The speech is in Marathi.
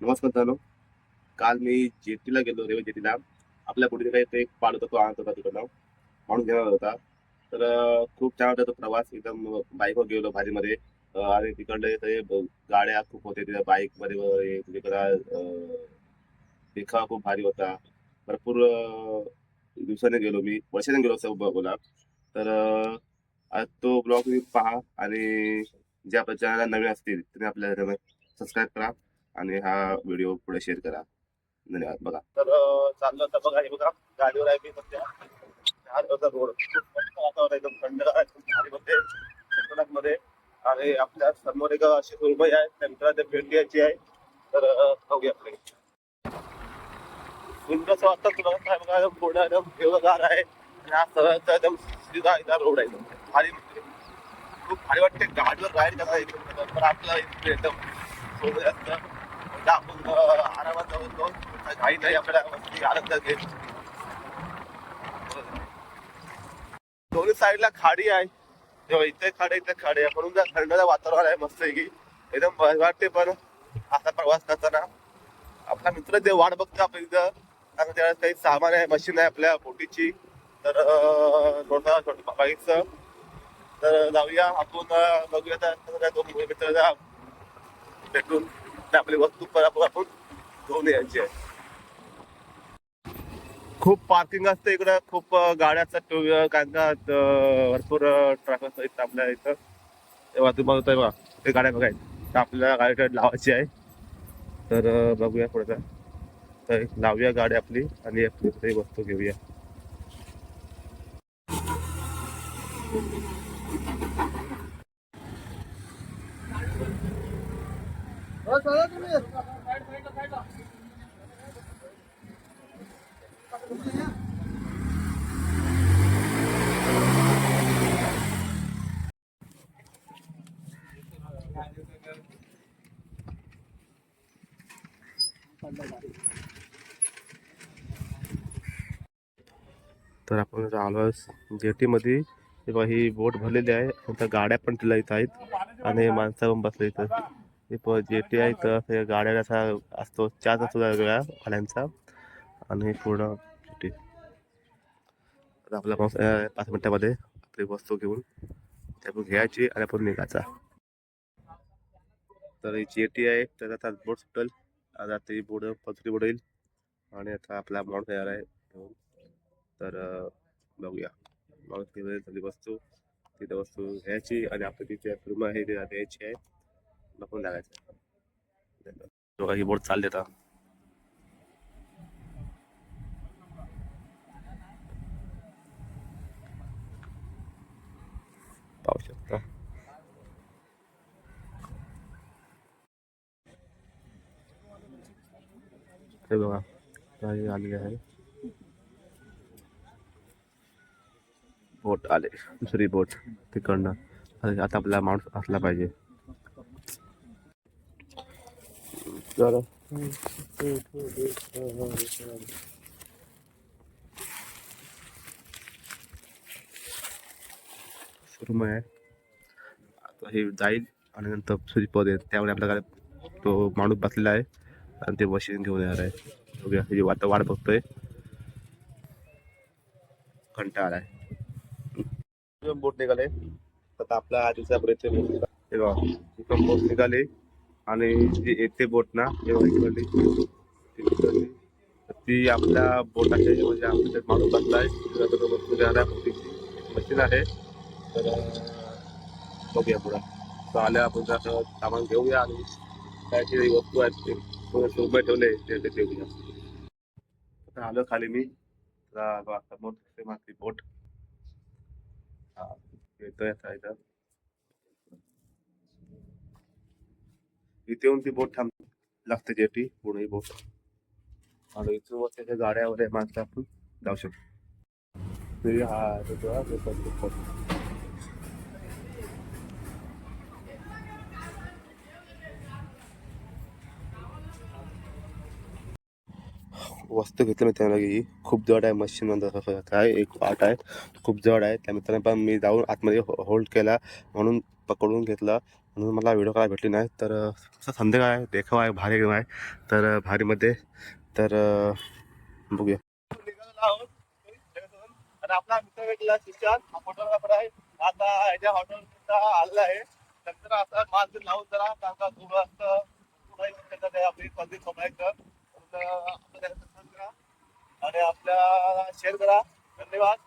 नमस्कार झालो काल मी जेटीला गेलो रेल्वे जेटीला. आपल्या पुढे काही ते एक पाड होता तो आणत होता तिकडनं. म्हणून घेणार होता. तर खूप छान होता तो प्रवास. एकदम बाईकवर गेलो भारीमध्ये आणि तिकडले ते गाड्या खूप होते तिथे. बाईकमध्ये वगैरे तिकडे देखावा खूप भारी होता. भरपूर दिवसाने गेलो मी. वर्षाने गेलो असं ब- बोला तर आज तो ब्लॉग तुम्ही पहा आणि जे आपल्या चॅनलला नवीन असतील त्यांनी आपल्या सबस्क्राईब करा आणि हा व्हिडिओ पुढे शेअर करा. धन्यवाद. बघा. तर चाललं तर बघा हे बघा. गाडीवर आहे मी सध्या. चार रोड. खूप मस्त वातावरण एकदम थंडगार आहे, खूप मध्ये. मध्ये आणि आपल्यासमोर एक अशी रुमई आहे. त्यांना ते भेट द्यायची आहे. तर बघूया आपले सुंदर असं वाटतं तुला काय बघा एकदम हिरवगार आहे. आणि हा सरळ एकदम सीधा एकदा रोड आहे. भारी म्हणजे. खूप भारी वाटते. गाडीवर राईड करायला एकदम पण आपलं इकडे एकदम सोबत असतं. म्हणजे आपण आरामात जाऊन जाऊ घाई नाही आपल्याला मस्ती आनंद घेत. दोन्ही साईडला खाडी आहे. जेव्हा इथे खाडे इथे खाडे आहे. म्हणून जर थंडचं वातावरण आहे मस्त की एकदम वाटते पण. असा प्रवास करताना. आपला मित्र जे वाट बघतो आपण इथं आता त्यावेळेस काही सामान आहे मशीन आहे आपल्या बोटीची तर अं, थोडंसं छोटं बघायचं तर जाऊया आपण बघूया तर दोन काय दोन मित्र भेटून. आपली वस्तू परत आपण घेऊन यायची आहे. खूप पार्किंग असते इकडं. खूप अं, गाड्या असतात टू व्हीलर कारण का भरपूर ट्रॅफिक असतं आपल्या इथं. तेव्हा तू बघतोय बघा ते गाड्या बघायचं तर आपल्याला गाडी लावायची आहे. तर बघूया पुढे. तर लावूया गाडी आपली आणि आपली काही वस्तू घेऊया. तर आपण आलोस आलो जेटीमध्ये. बघा ही बोट भरलेली आहे. नंतर गाड्या पण तिला इथं आहेत. आणि माणसं पण बसले इथं. हे प जेटी आहे. तर ते गाड्याला असा असतो. चार्ज असतो वेगळ्या गाड्यांचा. आणि पूर्ण जेटी. तर आपला माणूस पाच मिनटामध्ये आपली वस्तू घेऊन ते घ्यायची आणि आपण निघायचा. तर ही जेटी आहे. तर आता बोट सुटेल. आता ती बोट पचरी बुडेल आणि आता आपला माणूस तयार आहे. घेऊन तर बघूया. मग तिथे झाली वस्तू. तिथे वस्तू घ्यायची आणि आपली तिथे रूम आहे ते द्यायची आहे. लपून लागायचं बघा ही बोट चालले आता. पाहू शकता. हे बघा काही आलेले आहे. बोट आले दुसरी बोट तिकडनं. आता आपला माणूस असला पाहिजे. सुरमय आहे. आता हे जाईल आणि नंतर दुसरी पद येईल त्यामुळे आपल्याकडे तो माणूस बसलेला आहे आणि ते मशीन घेऊन येणार आहे. हे वाट वाट बघतोय. कंटाळा आलाय. बोट निघाले आता आपला हा दिवसापर्यंत बोट येते हे बघा इथून बोट निघाली आणि जी येते बोट ना हे बघा इकडली ती आपल्या बोटाच्या म्हणजे आपल्या माणूस बसलाय मशीन आहे. तर बघूया पुढं. तर आल्या आपण जरा सामान घेऊया आणि काय जे वस्तू आहेत ते थोडे उभे ठेवले ते ते आलो खाली मी. आता बघा, समोर दिसते बोट. हा येतोय आता इथं इथे येऊन ती बोट थांब लागते जेटी पुढे बोट. आणि इथून त्याच्या गाड्या वगैरे माणसं आपण जाऊ शकतो. हा वस्तू घेतली आहे, त्याला की खूप जड आहे मशीन काय एक पार्ट आहे. खूप जड आहे. त्या मित्राने पण मी जाऊन आतमध्ये होल्ड केला. म्हणून पकडून घेतला. म्हणून मला व्हिडिओ काय भेटली नाही. तर संध्याकाळ आहे. देखावा आहे. भारी आहे. तर भारीमध्ये तर बघूया. आपला मित्र भेटला शिक्षण हा फोटोग्राफर आहे. आता ह्याच्या हॉटेल आलेला आहे. नंतर आता मास्क लावून जरा. कारण का खूप असतं आपली पद्धत सोडायचं तर आपलं त्याला subscribe करा आणि आपल्या शेअर करा. धन्यवाद.